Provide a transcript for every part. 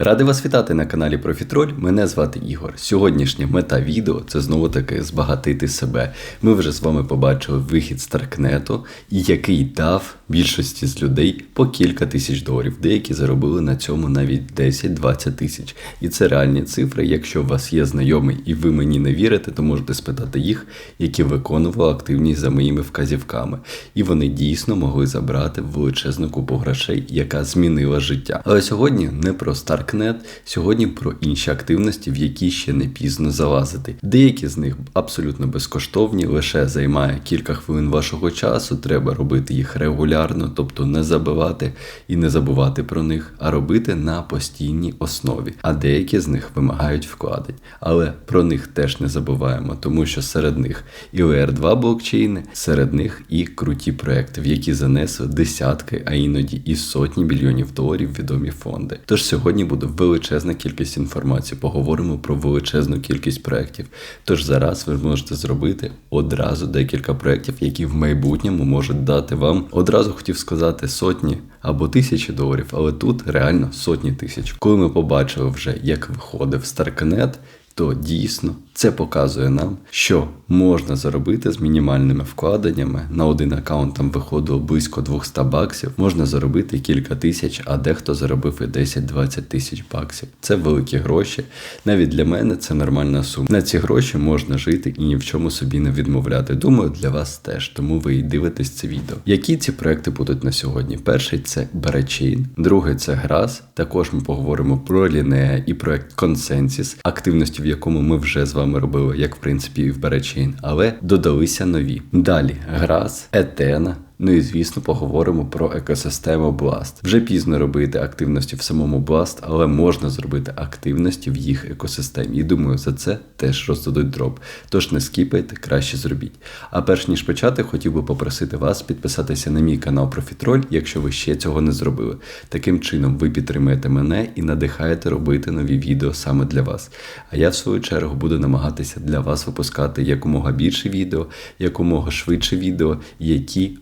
Радий вас вітати на каналі Профітроль. Мене звати Ігор. Сьогоднішня мета відео це знову таки збагатити себе. Ми вже з вами побачили вихід з Таркнету, який дав більшості з людей по кілька тисяч доларів. Деякі заробили на цьому навіть 10-20 тисяч. І це реальні цифри. Якщо у вас є знайомий і ви мені не вірите, то можете спитати їх, які виконували активність за моїми вказівками. І вони дійсно могли забрати величезну купу грошей, яка змінила життя. Але сьогодні не про Старкнет, сьогодні про інші активності, в які ще не пізно залазити. Деякі з них абсолютно безкоштовні, лише займає кілька хвилин вашого часу. Треба робити їх регулярно, тобто не забивати і не забувати про них, а робити на постійній основі. А деякі з них вимагають вкладень. Але про них теж не забуваємо, тому що серед них і OR2 блокчейни, серед них і круті проекти, в які занесли десятки, а іноді і сотні мільйонів доларів відомі фонди. Тож сьогодні буде величезна кількість інформації. Поговоримо про величезну кількість проєктів. Тож зараз ви можете зробити одразу декілька проєктів, які в майбутньому можуть дати вам одразу хотів сказати сотні або тисячі доларів, але тут реально сотні тисяч. Коли ми побачили вже, як виходив Старкнет, то дійсно це показує нам, що можна заробити з мінімальними вкладеннями. На один аккаунт там виходило близько 200 баксів. Можна заробити кілька тисяч, а дехто заробив і 10-20 тисяч баксів. Це великі гроші. Навіть для мене це нормальна сума. На ці гроші можна жити і ні в чому собі не відмовляти. Думаю, для вас теж, тому ви і дивитесь це відео. Які ці проекти будуть на сьогодні? Перший це Беречейн, другий це Грас. Також ми поговоримо про Лінея і проект Консенсіс, активності в якому ми вже з вами робили, як в принципі і в Беречейн, але додалися нові. Далі Грас, Етена. Ну і звісно, поговоримо про екосистему Blast. Вже пізно робити активності в самому Blast, але можна зробити активності в їх екосистемі. І думаю, за це теж роздадуть дроп. Тож не скіпайте, краще зробіть. А перш ніж почати, хотів би попросити вас підписатися на мій канал Профітроль, якщо ви ще цього не зробили. Таким чином ви підтримаєте мене і надихаєте робити нові відео саме для вас. А я в свою чергу буду намагатися для вас випускати якомога більше відео, якомога швидше відео, які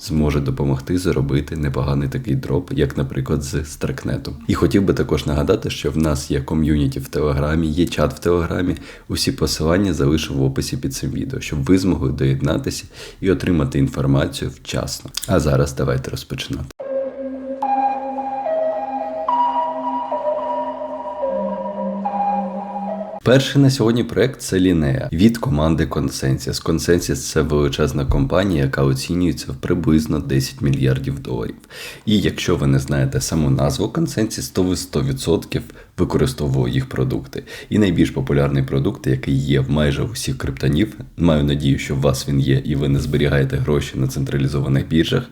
зможе допомогти заробити непоганий такий дроп, як, наприклад, з Старкнету. І хотів би також нагадати, що в нас є ком'юніті в Телеграмі, є чат в Телеграмі. Усі посилання залишу в описі під цим відео, щоб ви змогли доєднатися і отримати інформацію вчасно. А зараз давайте розпочинати. Перший на сьогодні проект це Лінея від команди Consensus. Consensus – це величезна компанія, яка оцінюється в приблизно 10 мільярдів доларів. І якщо ви не знаєте саму назву Consensus, то ви 100% використовували їх продукти. І найбільш популярний продукт, який є в майже усіх криптонів, маю надію, що у вас він є, і ви не зберігаєте гроші на централізованих біржах.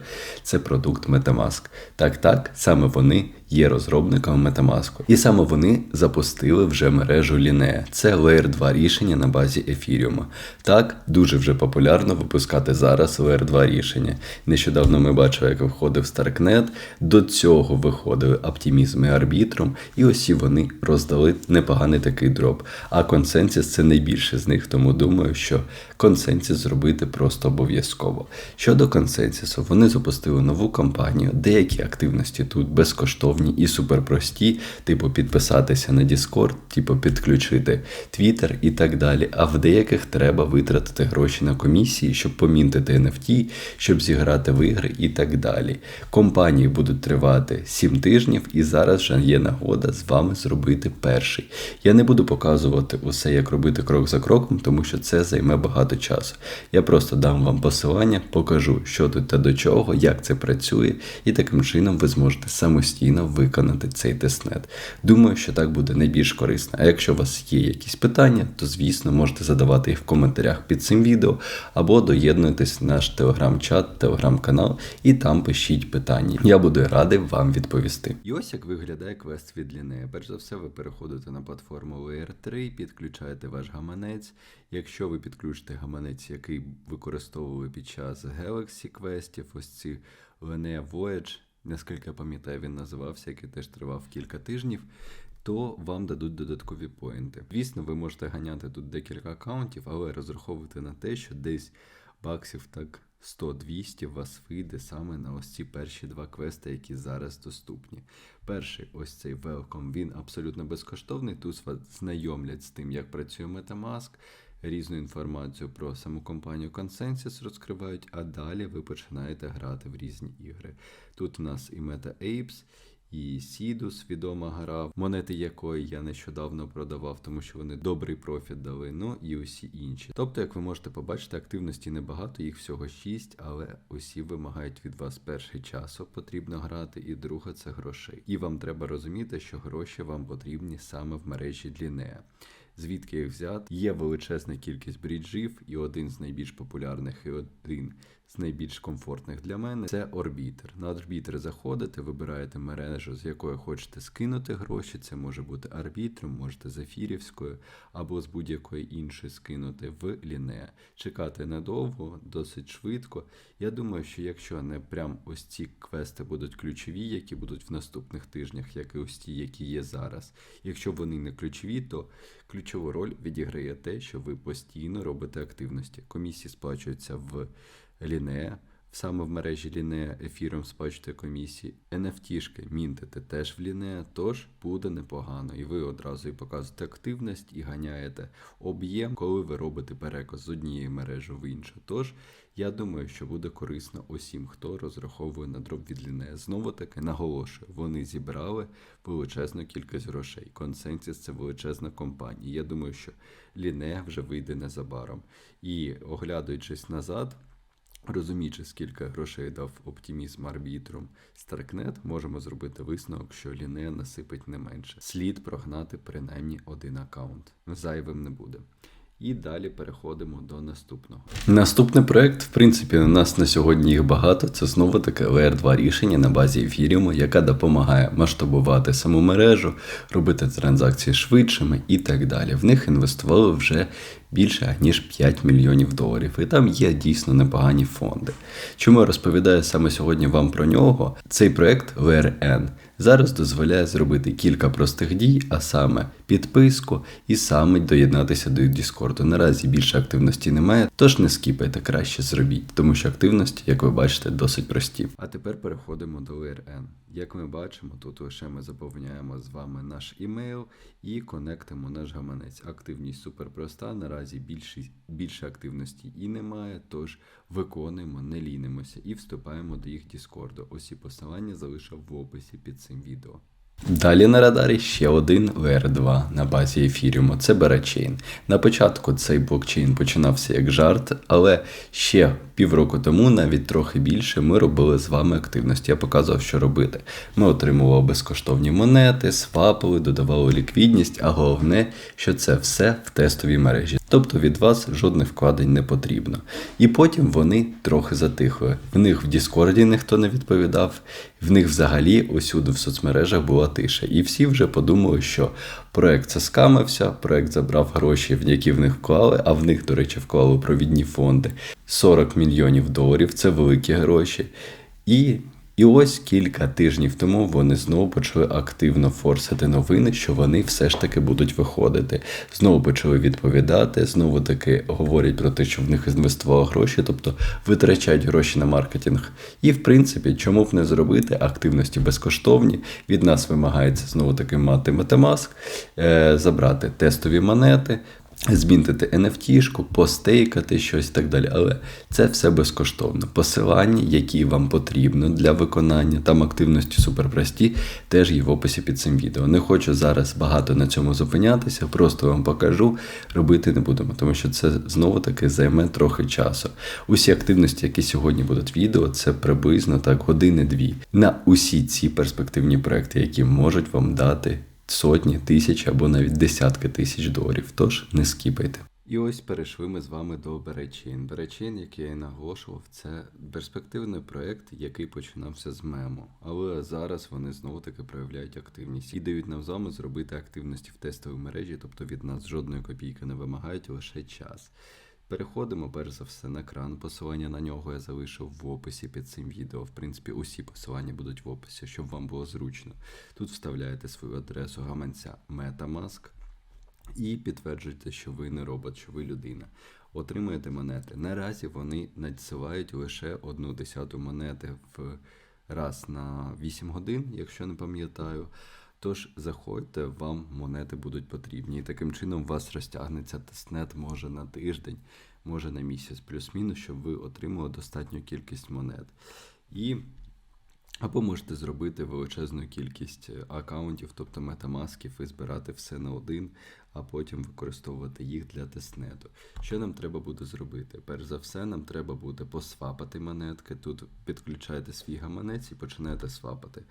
Це продукт Metamask. Так, так, саме вони є розробниками Metamask. І саме вони запустили вже мережу Linea. Це Layer 2 рішення на базі Ethereum. Так, дуже вже популярно випускати зараз Layer 2 рішення. Нещодавно ми бачили, як виходив Starknet, до цього виходили Optimism і Arbitrum, і усі вони роздали непоганий такий дроп. А консенсус це найбільше з них, тому думаю, що консенсус зробити просто обов'язково. Щодо консенсусу, вони запустили нову кампанію, деякі активності тут безкоштовні і суперпрості, типу підписатися на Discord, типу підключити Twitter і так далі. А в деяких треба витратити гроші на комісії, щоб помінтити NFT, щоб зіграти в ігри і так далі. Компанії будуть тривати 7 тижнів, і зараз вже є нагода з вами зробити перший. Я не буду показувати усе, як робити крок за кроком, тому що це займе багато часу. Я просто дам вам посилання, покажу, що тут та до чого, як це працює, і таким чином ви зможете самостійно виконати цей тестнет. Думаю, що так буде найбільш корисно. А якщо у вас є якісь питання, то звісно можете задавати їх в коментарях під цим відео, або доєднуйтесь в наш телеграм-чат, телеграм-канал, і там пишіть питання. Я буду радий вам відповісти. І ось як виглядає квест від Лінея. Перш за все, ви переходите на платформу Layer 3, підключаєте ваш гаманець. Якщо ви підключите гаманець, який використовували під час Galaxy квестів, ось ці Linnea Voyage, наскільки я пам'ятаю, він називався, який теж тривав кілька тижнів. То вам дадуть додаткові поінти. Звісно, ви можете ганяти тут декілька аккаунтів, але розраховувати на те, що десь баксів так 100-200 вас вийде саме на ось ці перші два квести, які зараз доступні. Перший, ось цей Welcome, він абсолютно безкоштовний. Тут вас знайомлять з тим, як працює Metamask, різну інформацію про саму компанію Consensus розкривають, а далі ви починаєте грати в різні ігри. Тут у нас і Meta Apes, і Сідус, відома гра, монети якої я нещодавно продавав, тому що вони добрий профіт дали. Ну і усі інші. Тобто, як ви можете побачити, активності небагато, їх всього 6, але усі вимагають від вас перший часу потрібно грати, і друге це грошей. І вам треба розуміти, що гроші вам потрібні саме в мережі Длінея. Звідки їх взяти? Є величезна кількість бріджів, і один з найбільш популярних, і один з найбільш комфортних для мене це орбітер. На орбітер заходите, вибираєте мережу, з якої хочете скинути гроші. Це може бути арбітром, можете з ефірівською або з будь-якої іншої скинути в ліне. Чекати недовго, досить швидко. Я думаю, що якщо не прям ось ці квести будуть ключові, які будуть в наступних тижнях, як і ось ті, які є зараз. Якщо вони не ключові, то ключову роль відіграє те, що ви постійно робите активності. Комісії сплачуються в Лінея, саме в мережі Лінея ефіром сплачуєте комісії. NFT-шки мінтите теж в Лінея, тож буде непогано. І ви одразу і показуєте активність і ганяєте об'єм, коли ви робите переказ з однієї мережі в іншу. Тож я думаю, що буде корисно усім, хто розраховує на дроп від Лінея. Знову таки наголошую, вони зібрали величезну кількість грошей. Консенсіс це величезна компанія. Я думаю, що Лінея вже вийде незабаром. І оглядаючись назад. Розуміючи, скільки грошей дав оптимізм арбітрум Старкнет, можемо зробити висновок, що Ліне насипить не менше. Слід прогнати принаймні один аккаунт. Зайвим не буде. І далі переходимо до наступного. Наступний проект, в принципі, у нас на сьогодні їх багато. Це знову таке layer 2 рішення на базі ефіріуму, яка допомагає масштабувати саму мережу, робити транзакції швидшими і так далі. В них інвестували вже більше ніж 5 мільйонів доларів. І там є дійсно непогані фонди. Чому я розповідаю саме сьогодні вам про нього? Цей проект VRN зараз дозволяє зробити кілька простих дій, а саме підписку і саме доєднатися до Discord. Наразі більше активності немає, тож не скіпайте, краще зробіть, тому що активності, як ви бачите, досить прості. А тепер переходимо до VRN. Як ми бачимо, тут лише ми заповняємо з вами наш імейл і конектимо наш гаманець. Активність супер проста. Наразі більше, більше активності і немає, тож виконуємо, не лінимося і вступаємо до їх Діскорду. Усі посилання залишив в описі під цим відео. Далі на радарі ще один VR2 на базі ефіріуму. Це Berachain. На початку цей блокчейн починався як жарт, але ще півроку тому, навіть трохи більше, ми робили з вами активності. Я показував, що робити. Ми отримували безкоштовні монети, свапили, додавали ліквідність, а головне, що це все в тестовій мережі. Тобто від вас жодних вкладень не потрібно. І потім вони трохи затихли. В них в Діскорді ніхто не відповідав, в них взагалі усюди в соцмережах була тиша. І всі вже подумали, що проект це скамився, проект забрав гроші, в які в них вклали, а в них, до речі, вклали провідні фонди. 40 мільйонів доларів це великі гроші. І і ось кілька тижнів тому вони знову почали активно форсити новини, що вони все ж таки будуть виходити. Знову почали відповідати, знову таки говорять про те, що в них інвестували гроші, тобто витрачають гроші на маркетинг. І в принципі, чому б не зробити активності безкоштовні? Від нас вимагається знову таки мати Metamask, е, забрати тестові монети, Змінити NFT-шку, постейкати щось і так далі. Але це все безкоштовно. Посилання, які вам потрібно для виконання, там активності суперпрості, теж є в описі під цим відео. Не хочу зараз багато на цьому зупинятися, просто вам покажу, робити не будемо, тому що це знову таки займе трохи часу. Усі активності, які сьогодні будуть відео, це приблизно так години-дві. На усі ці перспективні проекти, які можуть вам дати сотні тисяч або навіть десятки тисяч доларів. Тож не скіпайте. І ось перейшли ми з вами до Беречин. Беречин, який я наголошував, це перспективний проект, який починався з мему. Але зараз вони знову таки проявляють активність і дають нам з зробити активності в тестовій мережі, тобто від нас жодної копійки не вимагають лише час. Переходимо перш за все на кран. Посилання на нього я залишив в описі під цим відео. В принципі, усі посилання будуть в описі, щоб вам було зручно. Тут вставляєте свою адресу гаманця Metamask і підтверджуєте, що ви не робот, що ви людина. отримуєте монети. Наразі вони надсилають лише одну десяту монети в раз на 8 годин, якщо не пам'ятаю. Тож заходьте, вам монети будуть потрібні. І таким чином у вас розтягнеться тестнет може на тиждень, може на місяць, плюс-мінус, щоб ви отримали достатню кількість монет. І або можете зробити величезну кількість е, аккаунтів, тобто метамасків, і збирати все на один, а потім використовувати їх для тестнету. Що нам треба буде зробити? Перш за все, нам треба буде посвапати монетки. Тут підключаєте свій гаманець і починаєте свапати.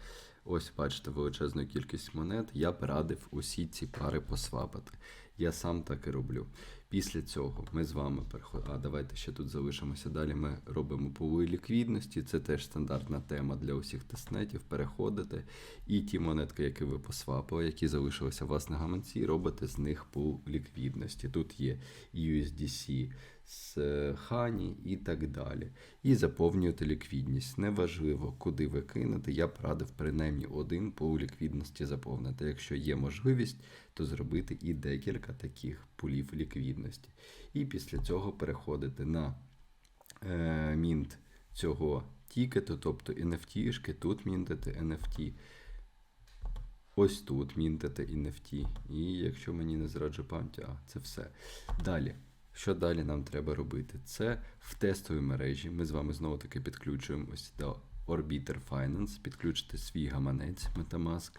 Ось, бачите, величезну кількість монет. Я б радив усі ці пари посвапати. Я сам так і роблю. Після цього ми з вами переходимо. А давайте ще тут залишимося. Далі ми робимо пули ліквідності. Це теж стандартна тема для усіх тестнетів. Переходите. І ті монетки, які ви посвапили, які залишилися у вас на гаманці, робите з них пул ліквідності. Тут є USDC з Хані і так далі. І заповнюєте ліквідність. Неважливо, куди ви кинете. Я б радив принаймні один пул ліквідності заповнити. Якщо є можливість, то зробити і декілька таких пулів ліквідності. І після цього переходите на е, мінт цього тікету, тобто NFT-шки, тут мінтите NFT. Ось тут мінтите NFT. І якщо мені не зраджу пам'ять, а це все. Далі. Що далі нам треба робити? Це в тестовій мережі. Ми з вами знову таки підключуємось до Orbiter Finance, підключите свій гаманець Metamask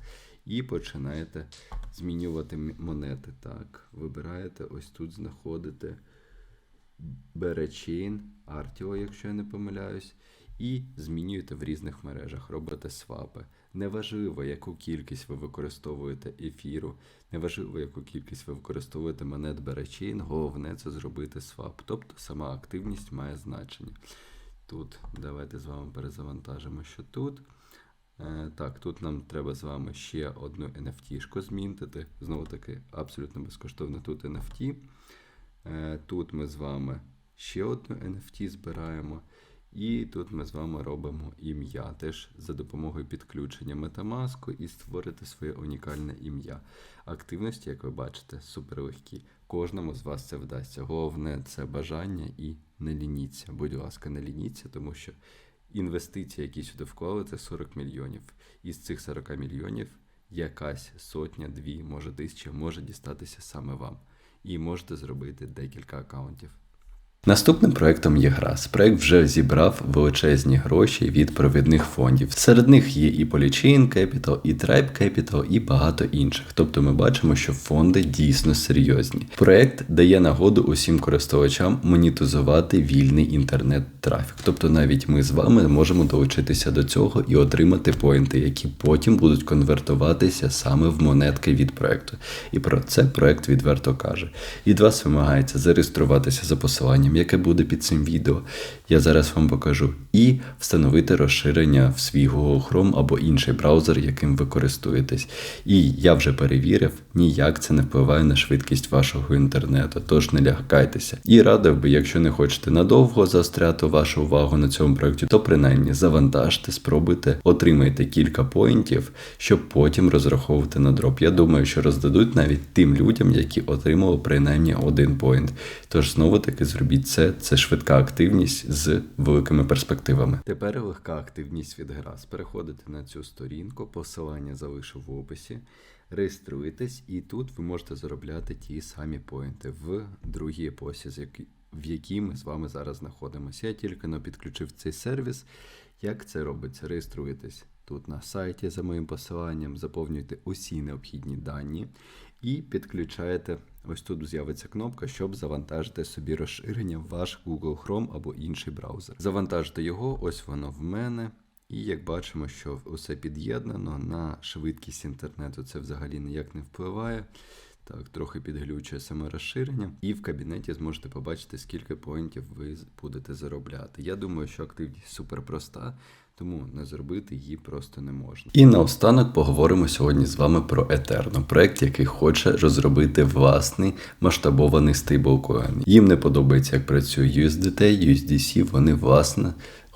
і починаєте змінювати монети. Так, вибираєте, ось тут знаходите Berechain, Artio, якщо я не помиляюсь, і змінюєте в різних мережах, робите свапи. Неважливо, яку кількість ви використовуєте ефіру, неважливо, яку кількість ви використовуєте монет Berechain, головне це зробити свап. Тобто сама активність має значення. Тут давайте з вами перезавантажимо, що тут. Е, так, тут нам треба з вами ще одну NFT-шку змінити. Знову таки, абсолютно безкоштовно тут NFT. Е, тут ми з вами ще одну NFT збираємо. І тут ми з вами робимо ім'я. Теж за допомогою підключення Metamask і створити своє унікальне ім'я. Активності, як ви бачите, суперлегкі. Кожному з вас це вдасться. Головне це бажання і не лініться. Будь ласка, не лініться, тому що інвестиції, які сюди вклали, це 40 мільйонів. Із цих 40 мільйонів якась сотня, дві, може тисяча може дістатися саме вам. І можете зробити декілька аккаунтів. Наступним проектом є Грас. Проект вже зібрав величезні гроші від провідних фондів. Серед них є і Polychain Capital, і Tribe Capital, і багато інших. Тобто ми бачимо, що фонди дійсно серйозні. Проект дає нагоду усім користувачам монетизувати вільний інтернет-трафік. Тобто навіть ми з вами можемо долучитися до цього і отримати поінти, які потім будуть конвертуватися саме в монетки від проекту. І про це проект відверто каже. Від вас вимагається зареєструватися за посиланням яке буде під цим відео, я зараз вам покажу, і встановити розширення в свій Google Chrome або інший браузер, яким ви користуєтесь. І я вже перевірив, ніяк це не впливає на швидкість вашого інтернету, тож не лякайтеся. І радив би, якщо не хочете надовго заостряти вашу увагу на цьому проєкті, то принаймні завантажте, спробуйте, отримайте кілька поінтів, щоб потім розраховувати на дроп. Я думаю, що роздадуть навіть тим людям, які отримали принаймні один поінт. Тож знову таки зробіть це, це швидка активність з великими перспективами. Тепер легка активність від Грас. Переходите на цю сторінку, посилання залишу в описі, реєструєтесь, і тут ви можете заробляти ті самі поінти в другій епосі, в якій ми з вами зараз знаходимося. Я тільки но підключив цей сервіс. Як це робиться? Реєструєтесь тут на сайті за моїм посиланням, заповнюєте усі необхідні дані і підключаєте. Ось тут з'явиться кнопка, щоб завантажити собі розширення ваш Google Chrome або інший браузер. Завантажити його, ось воно в мене. І як бачимо, що усе під'єднано на швидкість інтернету, це взагалі ніяк не впливає. Так, трохи підглючує саме розширення. І в кабінеті зможете побачити, скільки поінтів ви будете заробляти. Я думаю, що активність супер проста тому не зробити її просто не можна. І наостанок поговоримо сьогодні з вами про Eterno, проект, який хоче розробити власний масштабований стейблкоін. Їм не подобається, як працює USDT, USDC, вони власне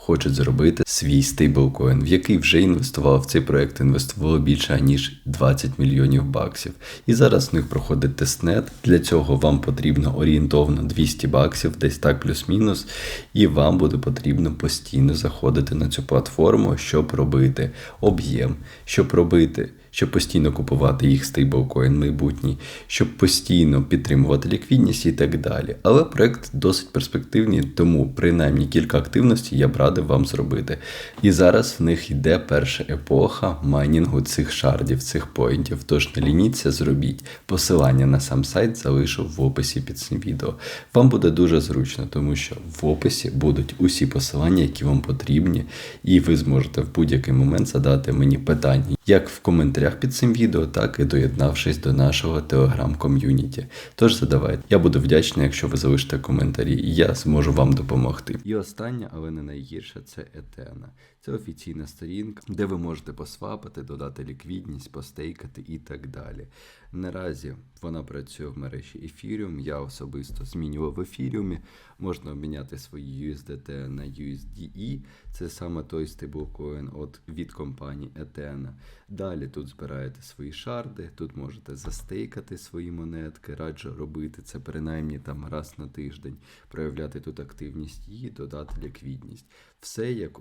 хочуть зробити свій стейблкоін, в який вже інвестував в цей проект, інвестувало більше ніж 20 мільйонів баксів. І зараз в них проходить тестнет. Для цього вам потрібно орієнтовно 200 баксів, десь так плюс-мінус. І вам буде потрібно постійно заходити на цю платформу, щоб робити об'єм, щоб робити. Щоб постійно купувати їх стейблкоін майбутній, щоб постійно підтримувати ліквідність і так далі. Але проект досить перспективний, тому принаймні кілька активностей я б радив вам зробити. І зараз в них йде перша епоха майнінгу цих шардів, цих поінтів. Тож не лініться, зробіть. Посилання на сам сайт залишу в описі під цим відео. Вам буде дуже зручно, тому що в описі будуть усі посилання, які вам потрібні, і ви зможете в будь-який момент задати мені питання, як в коментарях під цим відео, так і доєднавшись до нашого телеграм-ком'юніті. Тож задавайте. Я буду вдячний, якщо ви залишите коментарі, і я зможу вам допомогти. І останнє, але не найгірше, це Етена. Це офіційна сторінка, де ви можете посвапати, додати ліквідність, постейкати і так далі. Наразі вона працює в мережі Ethereum. Я особисто змінював в Ethereum. Можна обміняти свої USDT на USDE. Це саме той стейблкоін від компанії Ethena. Далі тут збираєте свої шарди, тут можете застейкати свої монетки. Раджу робити це принаймні там раз на тиждень, проявляти тут активність і додати ліквідність. Все як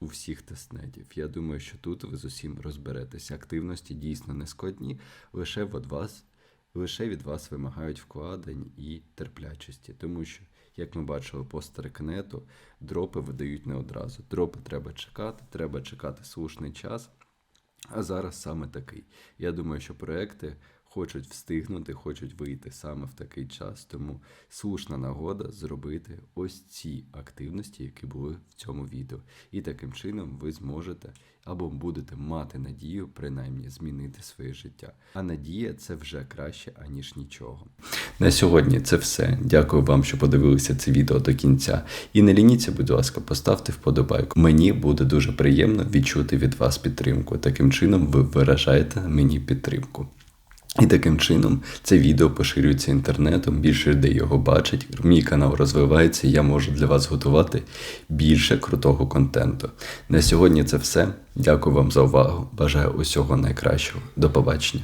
у всіх тестнетів. Я думаю, що тут ви з усім розберетеся. Активності дійсно не складні, лише від вас, лише від вас вимагають вкладень і терплячості. Тому що, як ми бачили по старкнету, дропи видають не одразу. Дропи треба чекати, треба чекати слушний час. А зараз саме такий. Я думаю, що проекти хочуть встигнути, хочуть вийти саме в такий час. Тому слушна нагода зробити ось ці активності, які були в цьому відео. І таким чином ви зможете або будете мати надію, принаймні, змінити своє життя. А надія це вже краще, аніж нічого. На сьогодні це все. Дякую вам, що подивилися це відео до кінця. І не лініться, будь ласка, поставте вподобайку. Мені буде дуже приємно відчути від вас підтримку. Таким чином ви виражаєте мені підтримку. І таким чином це відео поширюється інтернетом, більше людей його бачать. Мій канал розвивається, і я можу для вас готувати більше крутого контенту. На сьогодні це все. Дякую вам за увагу. Бажаю усього найкращого. До побачення.